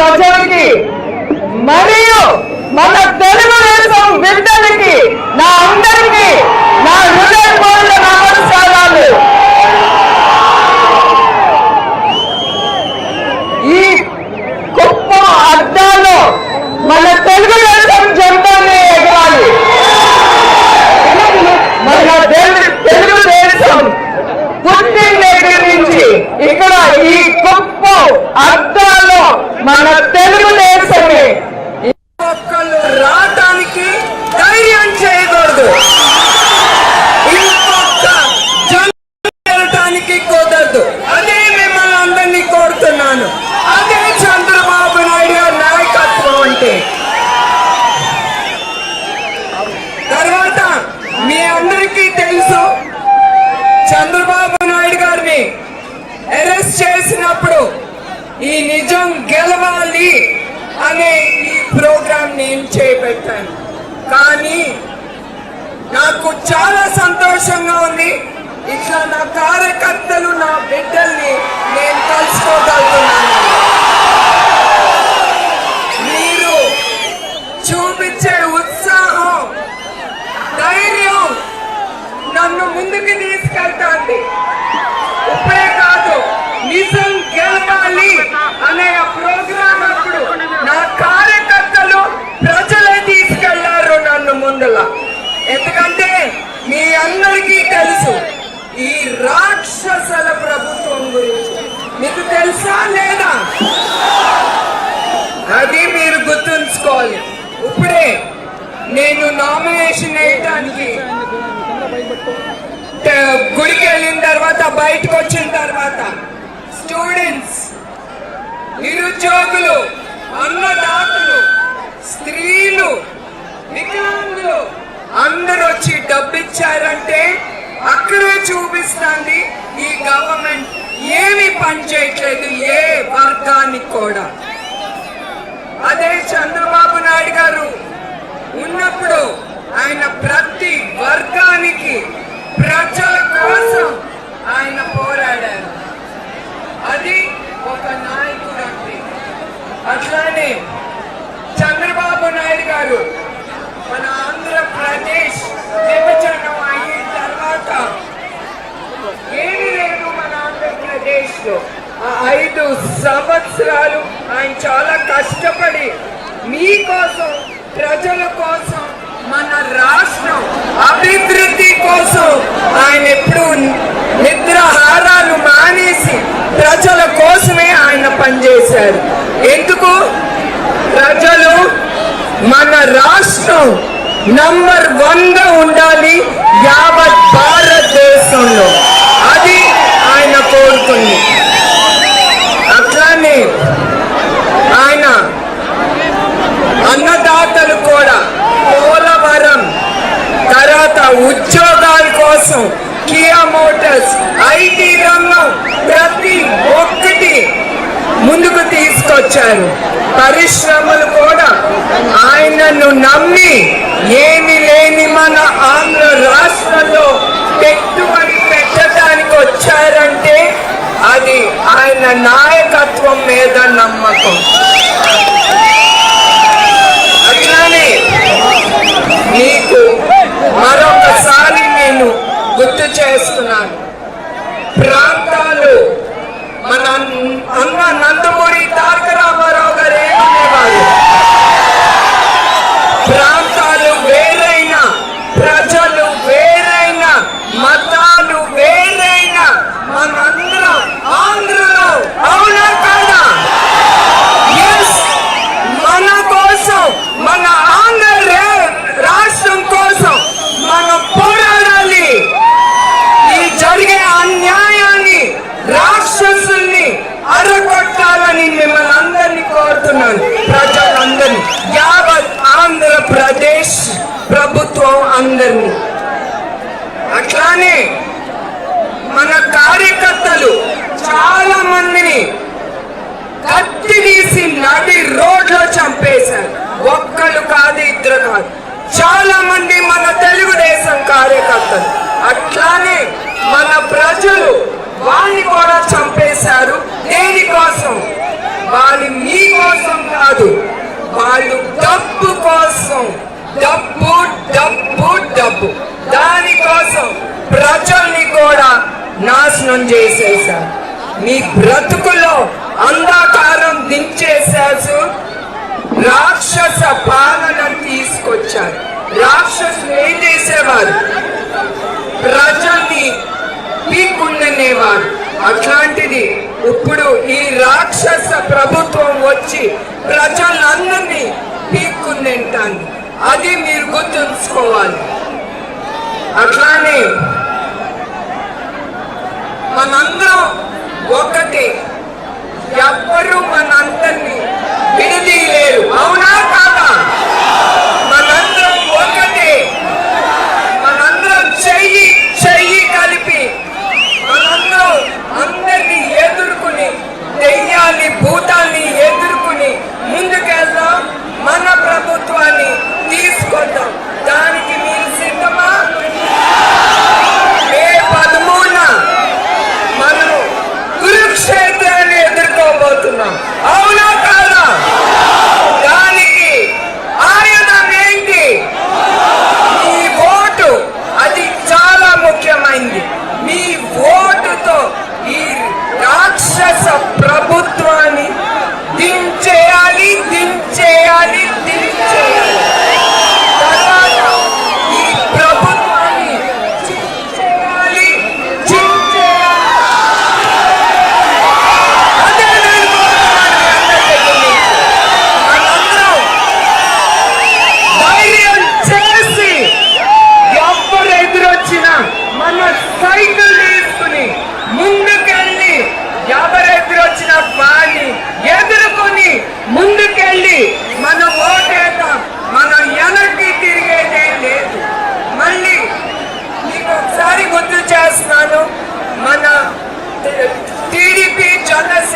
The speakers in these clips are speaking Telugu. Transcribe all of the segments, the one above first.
ప్రజలకి మరియు మన తెలుగుదేశం బిడ్డలకి నా అందరికీ నా హృదయపూర్వక నమస్కారాలు. ఈ గొప్ప అర్థాల్లో మన తెలుగుదేశం జెండాన్ని ఎగరాలి. మన తెలు- తెలుగుదేశం పుట్టిన దగ్గర నుంచి ఇక్కడ ఈ గొప్ప అర్థం మన తెలుగుదేశమే ఒక్కళ్ళు రావటానికి ధైర్యం చేయకూడదు ఇంకొక జనం వెళ్ళటానికి కుదరదు అదే మిమ్మల్ని అందరినీ కోరుతున్నాను అదే చంద్రబాబు నాయుడు గారి నాయకత్వం అంటే తర్వాత మీ అందరికీ తెలుసు చంద్రబాబు నాయుడు గారిని అరెస్ట్ చేసినప్పుడు ఈ నిజం గెలవాలి అనే ఈ ప్రోగ్రాం నేను చేపట్టాను కానీ నాకు చాలా సంతోషంగా ఉంది. ఇట్లా నా కార్యకర్తలు నా బిడ్డల్ని నేను కలుసుకోగలుగుతున్నాను. గుడికి వెళ్ళిన తర్వాత బయటకు వచ్చిన తర్వాత స్టూడెంట్స్ నిరుద్యోగులు అన్నదాతలు స్త్రీలు వికలాంగులు అందరూ వచ్చి డబ్బు ఇచ్చారంటే అక్కడే చూపిస్తుంది ఈ గవర్నమెంట్ ఏమి పని చేయట్లేదు ఏ వర్గానికి కూడా. అదే చంద్రబాబు నాయుడు గారు ఉన్నప్పుడు ఆయన ప్రతి వర్గానికి ప్రజల కోసం ఆయన పోరాడారు. అది ఒక నాయకుడు అంటే. అట్లానే చంద్రబాబు నాయుడు గారు మన ఆంధ్రప్రదేశ్ విభజన అయిన తర్వాత ఏమి లేదు మన ఆంధ్రప్రదేశ్లో ఆ ఐదు సంవత్సరాలు ఆయన చాలా కష్టపడి మీకోసం ప్రజల కోసం మన రాష్ట్రం అభివృద్ధి కోసం ఆయన ఎప్పుడు నిద్రహారాలు మానేసి ప్రజల కోసమే ఆయన పనిచేశారు ఎందుకు? ప్రజలు మన రాష్ట్రం నంబర్ వన్గా ఉండాలి యావత్ భారతదేశంలో అది ఆయన కోరుకుంది అట్లానే ఆయన అన్నదాతలు కూడా పోలవరం తర్వాత ఉద్యోగాల కోసం మోటార్స్ ఐటీ రంగం ప్రతి ఒక్కటి ముందుకు తీసుకొచ్చారు. పరిశ్రమలు కూడా ఆయనను నమ్మి ఏమి లేని మన ఆంధ్ర రాష్ట్రంలో పెట్టుబడి పెట్టడానికి వచ్చారంటే అది ఆయన నాయకత్వం మీద నమ్మకం అట్లానే మీకు మరొకసారి నేను గుర్తు చేస్తున్నాను ప్రాంతాలు మన అన్న నందమూరి తారక రామారావు గారు ఏమనేవారు ప్రాంతాలు వేరైనా ప్రజలు వేరైనా మతాలు వేరైనా మనందరం ఆంధ్రలో అవునా కాదా Yes! మన కోసం మన ఆంధ్ర రే- రాష్ట్రం కోసం మనం పోరాడాలి ఈ జరిగే అన్యాయాన్ని అరగొట్టాలని మిమ్మల్ని అందరినీ కోరుతున్నాను. ప్రజలందరినీ యావత్ ఆంధ్రప్రదేశ్ ప్రభుత్వం అందరినీ. అట్లానే మన కార్యకర్తలు చాలా మందిని కత్తి తీసి నడి రోడ్లో చంపేశారు. ఒక్కరు కాదు ఇద్దరు కాదు. చాలా మంది మన తెలుగుదేశం కార్యకర్తలు. అట్లానే మన ప్రజలు వాళ్ళని కూడా చంపేశారు. దేనికోసం వాళ్ళు మీకోసం కాదు వాళ్ళు డబ్బు కోసం. డబ్బు డబ్బు డబ్బు. దానికోసం ప్రజల్ని కూడా నాశనం చేసేశారు. మీ బ్రతుకులో అంధకారం దించేశారు. రాక్షస పాలన తీసుకొచ్చారు. రాక్షసులు ఏం చేసేవారు? ప్రజల్ని పీక్కుండనేవారు అట్లాంటిది ఇప్పుడు ఈ రాక్షస ప్రభుత్వం వచ్చి ప్రజలందరినీ పీక్కుందింటాను అది మీరు గుర్తుంచుకోవాలి. అట్లానే మనందరం ఒకటి. ఎవ్వరూ మనందరినీ విడదీయలేరు. అవునా కాదు?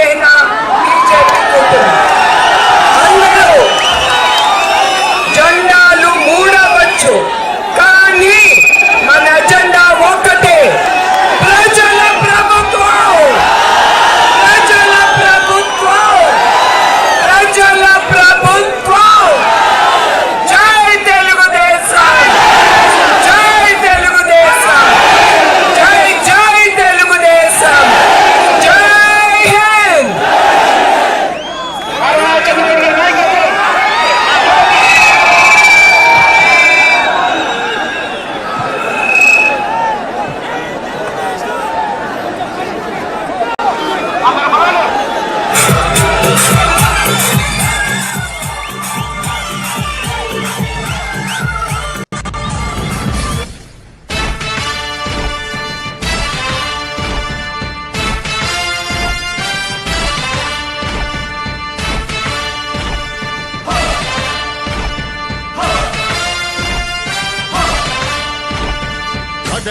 Okay, guys.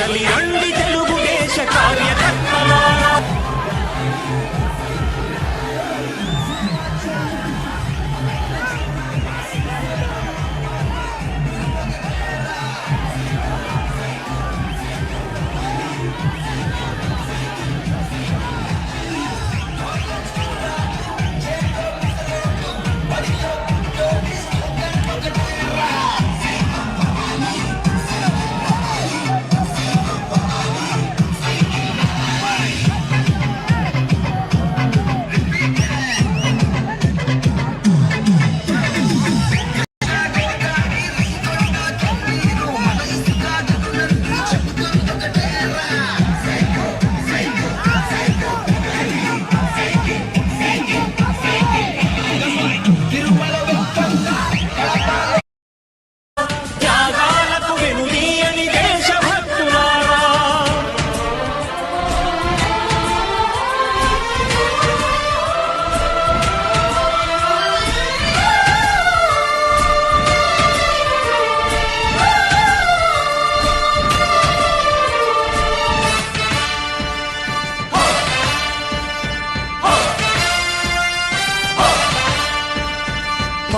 தலி அழ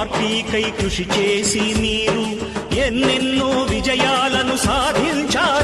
పార్టీకై కృషి చేసి మీరు ఎన్నెన్నో విజయాలు